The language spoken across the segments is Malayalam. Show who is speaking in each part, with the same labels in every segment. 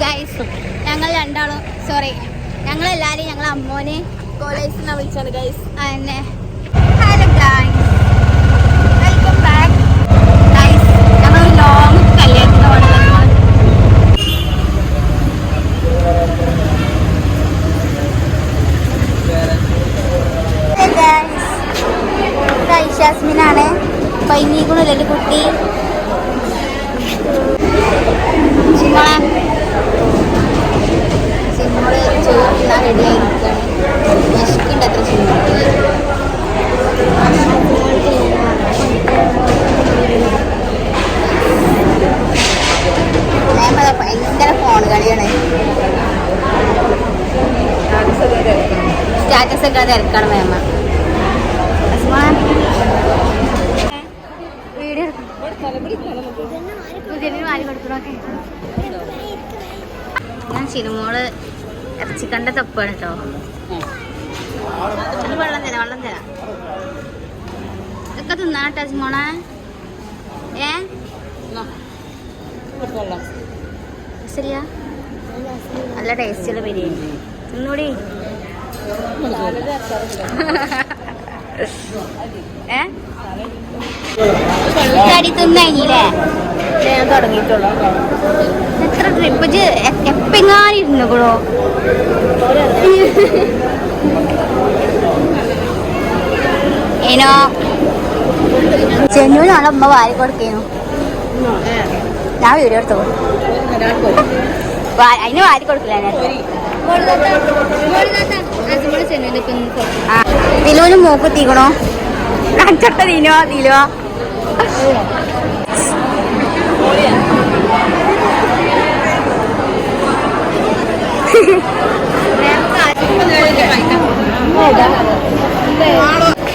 Speaker 1: ഗൈസ് ഞങ്ങൾ രണ്ടാളും സോറി ഞങ്ങൾ ഞങ്ങളെ അമ്മോനെ
Speaker 2: കോളേജിൽ നിന്ന് വിളിച്ചാണ് ഗൈസ്
Speaker 1: അതന്നെ ഞാൻ സിനിമോൾ ഇറച്ചിക്കണ്ട തപ്പാണ് കേട്ടോ വെള്ളം തരാം വെള്ളം തരാം. ഇതൊക്കെ തിന്നാട്ടോ സിമോളെ ഏ? ശരിയാ നല്ല ടേസ്റ്റുള്ള ബിരിയാണി. തിന്നൂടി? ഏ? കടി തിന്നല്ലേ
Speaker 2: ഞാൻ തുടങ്ങിയിട്ടുള്ളൂ.
Speaker 1: എത്ര ട്രിപ്പ് എപ്പെങ്ങാനും ഇരുന്നുകൂടോ ഏനോ? ചെന്നൂനാണ് അമ്മ വാരി കൊടുക്കേനു. ഞാൻ വീഡിയോ എടുത്തു. അതിന് വാരി കൊടുക്കില്ല ദിലുവിന് മൂക്ക് തീക്കണോ കഞ്ചട്ട തീനോ തീലോ?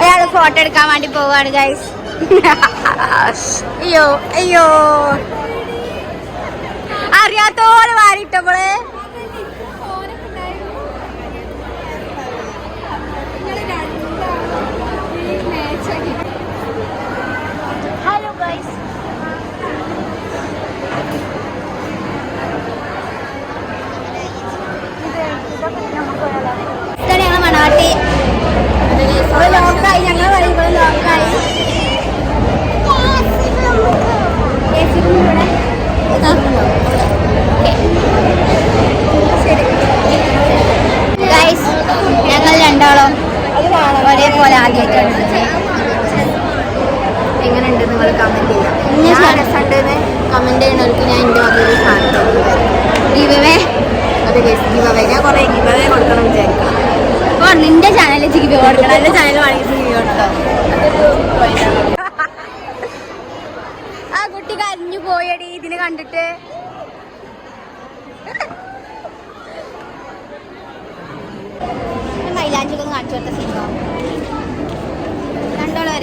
Speaker 1: അയാൾ ഫോട്ടോ എടുക്കാൻ വേണ്ടി പോവാണ് ഗൈസ് അയ്യോ അയ്യോ. അറിയാത്തോട് വാരിട്ടപ്പോളെ ഹലോ ഗൈസ് ഇതാണ് ഞങ്ങളെ മണവാട്ടി ലോക്കായി ഞങ്ങൾ പറയുമ്പോൾ ലോക്കായി ഗൈസ് ഞങ്ങൾ രണ്ടാളും ഒരേപോലെ ആദ്യമായിട്ടാണ്
Speaker 2: എങ്ങനെയുണ്ട് നിങ്ങൾ കമന്റ് ചെയ്യാം ഞാൻ രസമുണ്ടെന്ന് കമന്റ് ചെയ്യണവർക്ക് ഞാൻ എന്റെ വകയിൽ സാധനം
Speaker 1: ഗിവേ
Speaker 2: അത് ഗിവവേ ഞാൻ കുറേ ഗിവവേ കൊടുക്കണം വിചാരിക്കാം
Speaker 1: ഓ നിന്റെ ചാനലിൽ ഗിവ് കൊടുക്കണം എന്റെ ചാനൽ വേണമെങ്കിൽ ഗിവ് കൊടുക്കാം ആ കുട്ടി കരഞ്ഞു പോയടി ഇതിന് കണ്ടിട്ട് മൈലാഞ്ചി ഒന്ന് കാണിച്ചു കൊടുത്ത സിനിമ രണ്ടോളം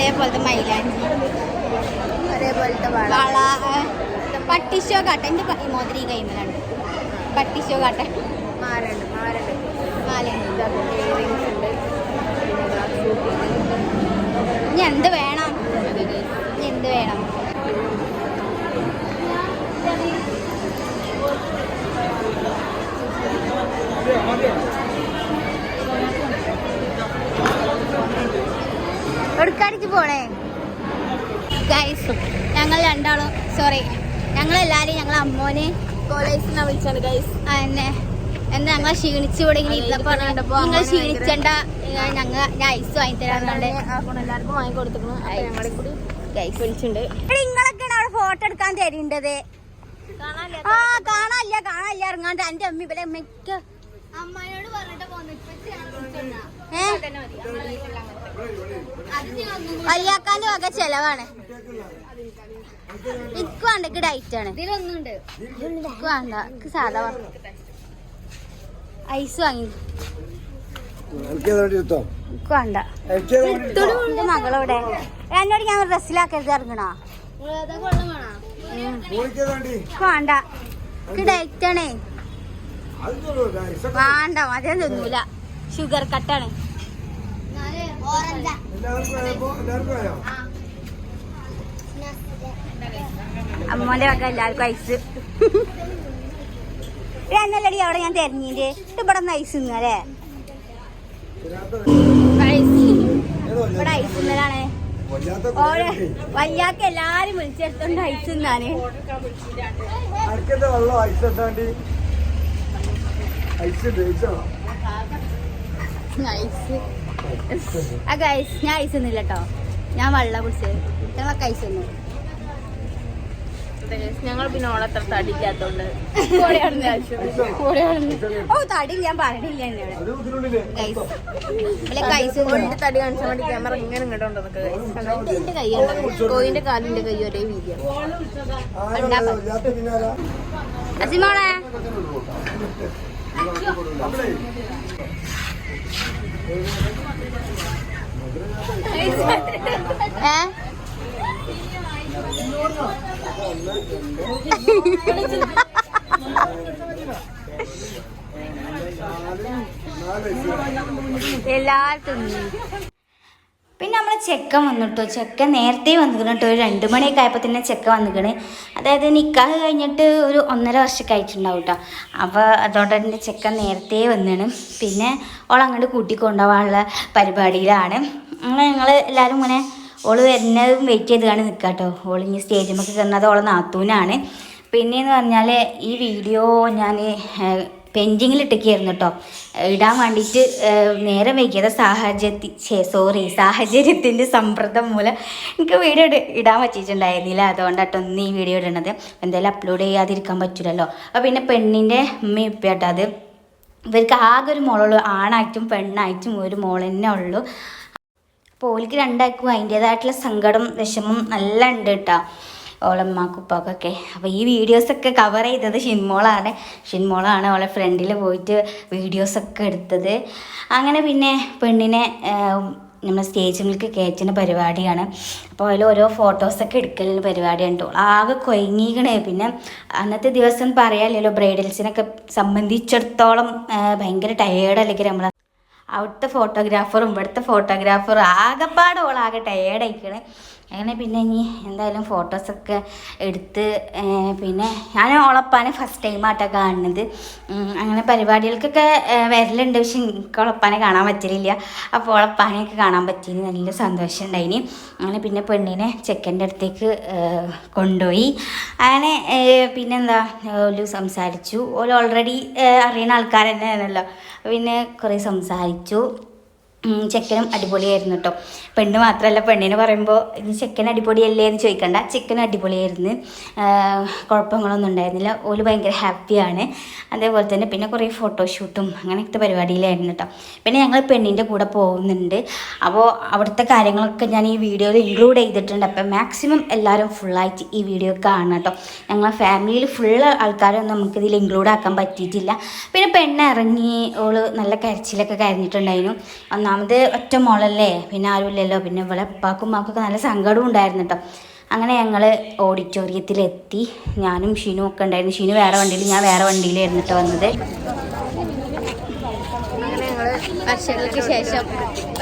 Speaker 1: ഒരേപോലത്തെ
Speaker 2: വള.
Speaker 1: പട്ടിഷോ കാട്ട. എന്റെ മോതിരി കൈമലാണ്. പട്ടിഷോ കാട്ട.
Speaker 2: മാറുണ്ട് മാറുണ്ട്
Speaker 1: മാലയുണ്ട്. ഇനി എന്ത് വേണം? ഇനി എന്ത് വേണം? എടുക്കാടിക്ക് പോണേ? ഗൈസ് ഞങ്ങൾ രണ്ടാളും സോറി ഞങ്ങൾ എല്ലാരും ഞങ്ങൾ അമ്മോനെ
Speaker 2: കോളേജിൽ നിന്ന് വിളിച്ചാണ് ഗൈസ്
Speaker 1: അതന്നെ എന്താ ഞങ്ങൾ ക്ഷീണിച്ചു ഇവിടെ ഇങ്ങനെ ഇരുന്നപ്പോ നിങ്ങൾ ക്ഷീണിച്ചണ്ട ഞങ്ങൾ ഐസ് വാങ്ങി തരാറുണ്ട്
Speaker 2: എല്ലാവർക്കും വാങ്ങി ഞങ്ങളെ
Speaker 1: നിങ്ങളൊക്കെയാണ് അവിടെ ഫോട്ടോ എടുക്കാൻ തരേണ്ടത്. ആ കാണാനില്ല കാണാനില്ല ഇറങ്ങാണ്ട്. എന്റെ അമ്മ ഇവിടെ അമ്മയ്ക്ക്.
Speaker 3: അമ്മയോട് പറഞ്ഞിട്ട് പോന്നു.
Speaker 1: ഏ ഒക്കെ വക ചെലവാണ്. എനിക്ക് വേണ്ട എനിക്ക് ഡയറ്റ് ആണ്.
Speaker 3: ഇതിലൊന്നുണ്ട്.
Speaker 1: എനിക്ക് വേണ്ട എനിക്ക് സാധാ ഐസ് വാങ്ങി.
Speaker 4: എനിക്ക് വേണ്ടി
Speaker 1: മകളവിടെ. എന്നോട് ഞാൻ ഡ്രസ്സിലാക്കരുത് ഇറങ്ങണോ?
Speaker 4: വേണ്ടി?
Speaker 1: എനിക്ക് ഡയറ്റ് ആണേ. വേണ്ട മതി തിന്നൂല. ഷുഗർ കട്ടാണ്
Speaker 3: ഓറഞ്ചാ
Speaker 4: എല്ലാവർക്കും ആയപ്പോ എല്ലാവർക്കും ആയോ
Speaker 1: അമ്മോന്റെ വക എല്ലാവർക്കും ഐസ്. എന്നല്ലടി അവിടെ ഞാൻ തെരഞ്ഞിന്റെ ഇവിടെ നിന്ന് ഐസ് ഇന്നല്ലേ ഇവിടെ ഐസ് ഇന്നലാണ് വയ്യാക്ക എല്ലാരും വിളിച്ചെടുത്തോണ്ട് ഐസ് ഇന്നാണ്
Speaker 4: ഐസ് ഐസ്.
Speaker 1: ആ ഗൈസ് ഞാൻ ഐസ് ഒന്നുമില്ല കേട്ടോ ഞാൻ വെള്ളം കുടിച്ചത് ഞങ്ങളൊക്കെ ഐസ് ഒന്നും
Speaker 2: ഞങ്ങൾ പിന്നെ ഓളത്ര തടിക്കാത്തോണ്ട്
Speaker 1: ഓ തടി ഞാൻ പറഞ്ഞില്ല എന്നോട്
Speaker 2: ഓളിന്റെ തടി കാണിച്ചാൽ വേണ്ടി ക്യാമറ ഇങ്ങനെ ഇങ്ങോട്ട് നിൽക്കുക എന്റെ കൈയുണ്ട് കോയിന്റെ കാലിന്റെ കൈ ഒരേ
Speaker 4: പിന്നാലാ
Speaker 1: അസിമോളെ ഏ പിന്നെ നമ്മളെ ചെക്കൻ വന്നിട്ടോ. ചെക്കൻ നേരത്തെ വന്നിരുന്നു കേട്ടോ. ഒരു രണ്ട് മണിയൊക്കെ ആയപ്പോൾ തന്നെ ചെക്കൻ വന്നിക്കണ്. അതായത് നിക്കാഹ് കഴിഞ്ഞിട്ട് ഒരു ഒന്നര വർഷമൊക്കെ ആയിട്ടുണ്ടാവും കേട്ടോ അപ്പോൾ അതുകൊണ്ട് തന്നെ ചെക്കൻ നേരത്തെ വന്നാണ്. പിന്നെ ഓൾ അങ്ങോട്ട് കൂട്ടിക്കൊണ്ടുപോകാനുള്ള പരിപാടിയിലാണ്. അങ്ങനെ ഞങ്ങൾ എല്ലാവരും ഇങ്ങനെ ഓൾ വരുന്നതും വെയിറ്റ് ചെയ്ത് കാണി നിൽക്കുക കേട്ടോ ഓൾ ഇനി സ്റ്റേജിമൊക്കെ കയറുന്നത് ഓളെ നാത്തൂനാണ്. പിന്നെയെന്ന് പറഞ്ഞാൽ ഈ വീഡിയോ ഞാൻ പെൻഡിങ്ങിൽ ഇട്ടൊക്കെയായിരുന്നു കേട്ടോ ഇടാൻ വേണ്ടിയിട്ട് നേരെ വൈകിയത് സാഹചര്യത്തി സോറി സാഹചര്യത്തിന്റെ സമ്പ്രദം മൂലം എനിക്ക് വീഡിയോ ഇടാൻ പറ്റിയിട്ടുണ്ടായിരുന്നില്ല. അതുകൊണ്ടാട്ടോ ഇന്ന് ഈ വീഡിയോ ഇടണത്. എന്തായാലും അപ്ലോഡ് ചെയ്യാതിരിക്കാൻ പറ്റില്ലല്ലോ അപ്പോൾ പിന്നെ പെണ്ണിന്റെ ഉമ്മ ഇപ്പേട്ടോ അത്. ഇവർക്ക് ആകെ ഒരു മോളുള്ളൂ. ആണായിട്ടും പെണ്ണായിട്ടും ഒരു മോൾ തന്നെ ഉള്ളൂ. അപ്പോൾ ഓലിക്ക് രണ്ടാൾക്കും അതിന്റേതായിട്ടുള്ള സങ്കടം വിഷമം നല്ല ഉണ്ട് കേട്ടോ ഓളമ്മക്കും ഉപ്പാക്കൊക്കെ അപ്പോൾ ഈ വീഡിയോസൊക്കെ കവർ ചെയ്തത് ഷിൻമോളാണ്. ഷിൻമോളാണ് ഓളെ ഫ്രണ്ടിൽ പോയിട്ട് വീഡിയോസൊക്കെ എടുത്തത്. അങ്ങനെ പിന്നെ പെണ്ണിനെ നമ്മൾ സ്റ്റേജിലേക്ക് കയറ്റുന്ന പരിപാടിയാണ്. അപ്പോൾ അതിൽ ഓരോ ഫോട്ടോസൊക്കെ എടുക്കലിന് കേട്ടോ. ആകെ കൊയങ്ങിക്കണേ. പിന്നെ അന്നത്തെ ദിവസം പറയാമല്ലോ ബ്രൈഡൽസിനൊക്കെ സംബന്ധിച്ചിടത്തോളം ഭയങ്കര ടയേർഡ് അല്ലെങ്കിൽ നമ്മൾ അവിടുത്തെ ഫോട്ടോഗ്രാഫറും ഇവിടുത്തെ ഫോട്ടോഗ്രാഫറും ആകെപ്പാട് ഓളാകെ ടയേർഡായിക്കണ് അങ്ങനെ പിന്നെ ഇനി എന്തായാലും ഫോട്ടോസൊക്കെ എടുത്ത് പിന്നെ ഞാൻ ഓളപ്പാനെ ഫസ്റ്റ് ടൈമായിട്ടാണ് കാണുന്നത്. അങ്ങനെ പരിപാടികൾക്കൊക്കെ വരലുണ്ട്. പക്ഷെ എനിക്ക് ഉളപ്പാനെ കാണാൻ പറ്റലില്ല. അപ്പോൾ ഓളപ്പാനെയൊക്കെ കാണാൻ പറ്റിയതിന് നല്ല സന്തോഷം ഉണ്ടായിന്. അങ്ങനെ പിന്നെ പെണ്ണിനെ ചെക്കന്റെ അടുത്തേക്ക് കൊണ്ടുപോയി. അങ്ങനെ പിന്നെന്താ ഓൽ സംസാരിച്ചു. ഓൽ ഓൾറെഡി അറിയുന്ന ആൾക്കാർ തന്നെയാണല്ലോ പിന്നെ കുറേ സംസാരിച്ചു. ചെക്കനും അടിപൊളിയായിരുന്നു കേട്ടോ പെണ്ണ് മാത്രമല്ല പെണ്ണിന് പറയുമ്പോൾ ഇത് ചെക്കൻ അടിപൊളിയല്ലേ? എന്ന് ചോദിക്കണ്ട. ചിക്കൻ അടിപൊളിയായിരുന്നു. കുഴപ്പങ്ങളൊന്നും ഉണ്ടായിരുന്നില്ല. ഓൽ ഭയങ്കര ഹാപ്പിയാണ് അതേപോലെ തന്നെ പിന്നെ കുറേ ഫോട്ടോഷൂട്ടും അങ്ങനത്തെ പരിപാടിയിലായിരുന്നു കേട്ടോ പിന്നെ ഞങ്ങൾ പെണ്ണിന്റെ കൂടെ പോകുന്നുണ്ട്. അപ്പോൾ അവിടുത്തെ കാര്യങ്ങളൊക്കെ ഞാൻ ഈ വീഡിയോയിൽ ഇൻക്ലൂഡ് ചെയ്തിട്ടുണ്ട്. അപ്പം മാക്സിമം എല്ലാവരും ഫുള്ളായിട്ട് ഈ വീഡിയോ കാണണം കേട്ടോ ഞങ്ങളെ ഫാമിലിയിൽ ഫുൾ ആൾക്കാരൊന്നും നമുക്കിതിൽ ഇൻക്ലൂഡ് ആക്കാൻ പറ്റിയിട്ടില്ല. പിന്നെ പെണ്ണ് ഇറങ്ങി ഓൾ നല്ല കരച്ചിലൊക്കെ കരഞ്ഞിട്ടുണ്ടായിരുന്നു. ഒന്നാമത് ഒറ്റ മോളല്ലേ? പിന്നെ ആരുമില്ലല്ലോ? പിന്നെ ഇവിടെ ഉപ്പാക്കും ഉമ്മാക്കൊക്കെ നല്ല സങ്കടവും ഉണ്ടായിരുന്നു കേട്ടോ. അങ്ങനെ ഞങ്ങൾ ഓഡിറ്റോറിയത്തിലെത്തി. ഞാനും ഷീനും ഒക്കെ ഉണ്ടായിരുന്നു. ഷീനു വേറെ വണ്ടിയിൽ ഞാൻ വേറെ വണ്ടിയിലായിരുന്നു കേട്ടോ വന്നത്.
Speaker 2: അങ്ങനെ ഞങ്ങൾ വർഷങ്ങൾക്ക് ശേഷം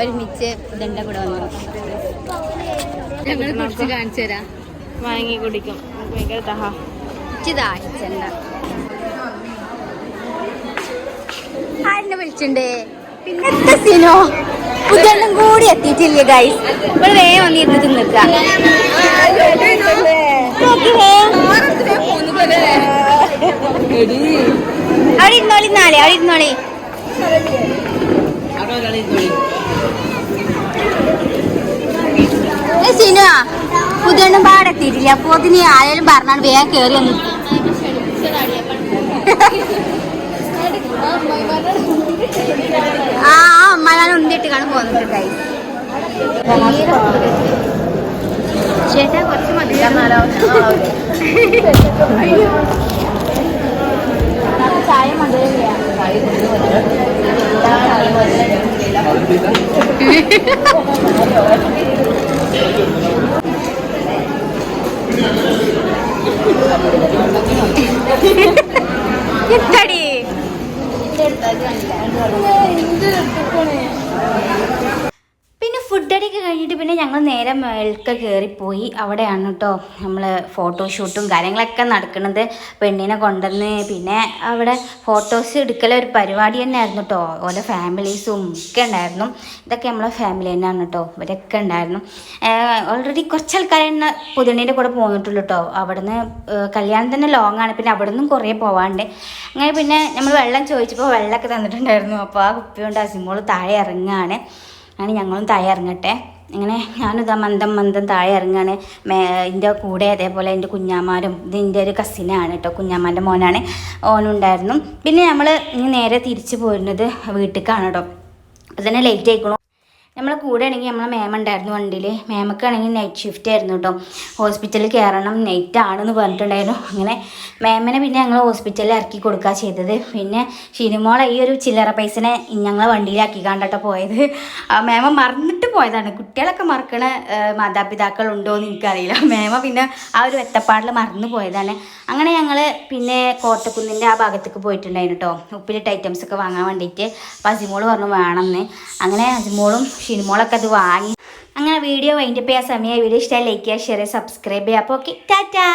Speaker 2: ഒരുമിച്ച്
Speaker 1: ഇതെന്റെ കൂടെ വന്നു.
Speaker 2: ഞങ്ങൾ കുടിച്ച് കാണിച്ചു തരാം. വാങ്ങി കുടിക്കും. ഭയങ്കര ദഹാ
Speaker 1: ഇതായിച്ചണ്ട ആരെന്നെ വിളിച്ചിണ്ട്. പിന്നെ സിനോ? പുതെണ്ണം കൂടി എത്തിയിട്ടില്ല ഗൈസ് ഇവിടെ വേഗം വന്നിരുന്ന് തിന്നിക്ക അവിടെ ഇരുന്നോളി നാളെ അവിടെ ഇരുന്നോളി. സിനോ പാടെത്തിയിട്ടില്ല അപ്പൊ അതിന് ആരെങ്കിലും പറഞ്ഞാണ് വേഗം കേറി വന്നു. ആ ആ അമ്മ ഞാൻ കാണും പോന്നിട്ട് ഗൈസ് ചേട്ടാ കുറച്ച് മതി. ചായ മധുരമില്ല പിന്നെ എന്ത് അടിയൊക്കെ കഴിഞ്ഞിട്ട് പിന്നെ ഞങ്ങൾ നേരെ മേൽക്ക് കയറിപ്പോയി അവിടെയാണ് കേട്ടോ നമ്മൾ ഫോട്ടോഷൂട്ടും കാര്യങ്ങളൊക്കെ നടക്കുന്നത് പെണ്ണിനെ കൊണ്ടുവന്ന് പിന്നെ അവിടെ ഫോട്ടോസ് എടുക്കല ഒരു പരിപാടി തന്നെ ആയിരുന്നു കേട്ടോ ഓരോ ഫാമിലീസും ഒക്കെ ഉണ്ടായിരുന്നു. ഇതൊക്കെ നമ്മളെ ഫാമിലി തന്നെയാണ് കേട്ടോ ഇവരൊക്കെ ഉണ്ടായിരുന്നു. ഓൾറെഡി കുറച്ച് ആൾക്കാർ തന്നെ പുതുണീന്റെ കൂടെ പോന്നിട്ടുള്ളൂ കേട്ടോ അവിടുന്ന് കല്യാണം തന്നെ ലോങ് ആണ്. പിന്നെ അവിടെ നിന്നും കുറേ പോവാണ്ട്. അങ്ങനെ പിന്നെ നമ്മൾ വെള്ളം ചോദിച്ചപ്പോൾ വെള്ളമൊക്കെ തന്നിട്ടുണ്ടായിരുന്നു. അപ്പോൾ ആ കുപ്പി കൊണ്ട് അസിമോൾ താഴെ ഇറങ്ങുകയാണ് അങ്ങനെ ഞങ്ങളും താഴെ ഇറങ്ങട്ടെ. ഇങ്ങനെ ഞാനിതാ മന്ദം മന്ദം താഴെ ഇറങ്ങാണ്. മേ എന്റെ കൂടെ അതേപോലെ എന്റെ കുഞ്ഞാമാരും ഇത് എന്റെ ഒരു കസിനാണ് കേട്ടോ കുഞ്ഞാമാന്റെ മോനാണ്. ഓനുണ്ടായിരുന്നു. പിന്നെ നമ്മൾ നേരെ തിരിച്ചു പോരുന്നത് വീട്ടിലേക്കാണ് കേട്ടോ. അപ്പോൾ തന്നെ ലേറ്റ് ആയിക്കണു. നമ്മളെ കൂടെ ആണെങ്കിൽ നമ്മളെ മാം ഉണ്ടായിരുന്നു വണ്ടിയിൽ മേമക്കാണെങ്കിൽ നൈറ്റ് ഷിഫ്റ്റ് ആയിരുന്നു കേട്ടോ ഹോസ്പിറ്റലിൽ കയറണം നൈറ്റ് ആണെന്ന് പറഞ്ഞിട്ടുണ്ടായിരുന്നു. അങ്ങനെ മേമനെ പിന്നെ ഞങ്ങൾ ഹോസ്പിറ്റലിൽ ഇറക്കി കൊടുക്കുക ചെയ്തത്. പിന്നെ ഷിനിമോളെ ഈ ഒരു ചില്ലറ പൈസനെ ഞങ്ങൾ വണ്ടിയിലാക്കി കണ്ടിട്ടോ പോയത്. മാമ മറന്നിട്ട് പോയതാണ്. കുട്ടികളൊക്കെ മറക്കണ മാതാപിതാക്കൾ ഉണ്ടോ എന്ന് എനിക്കറിയില്ല. മേമ പിന്നെ ആ ഒരു വെത്തപ്പാടിൽ മറന്നു പോയതാണ്. അങ്ങനെ ഞങ്ങൾ പിന്നെ കോട്ടക്കുന്നിന്റെ ആ ഭാഗത്തേക്ക് പോയിട്ടുണ്ടായിരുന്നു കേട്ടോ ഉപ്പിലിട്ട് ഐറ്റംസ് ഒക്കെ വാങ്ങാൻ വേണ്ടിയിട്ട് അപ്പോൾ അജിമോൾ പറഞ്ഞു വേണമെന്ന് അങ്ങനെ അസിമോളും ഷിനിമോളൊക്കെ അത് വാങ്ങി. അങ്ങനെ വീഡിയോ വൈൻഡപ്പ് ചെയ്യാൻ സമയമായി വീഡിയോ ഇഷ്ടമായി ലൈക്ക് ചെയ്യുക ഷെയർ ചെയ്യുക സബ്സ്ക്രൈബ് ചെയ്യുക. അപ്പോൾ ഓക്കെ ടാറ്റാ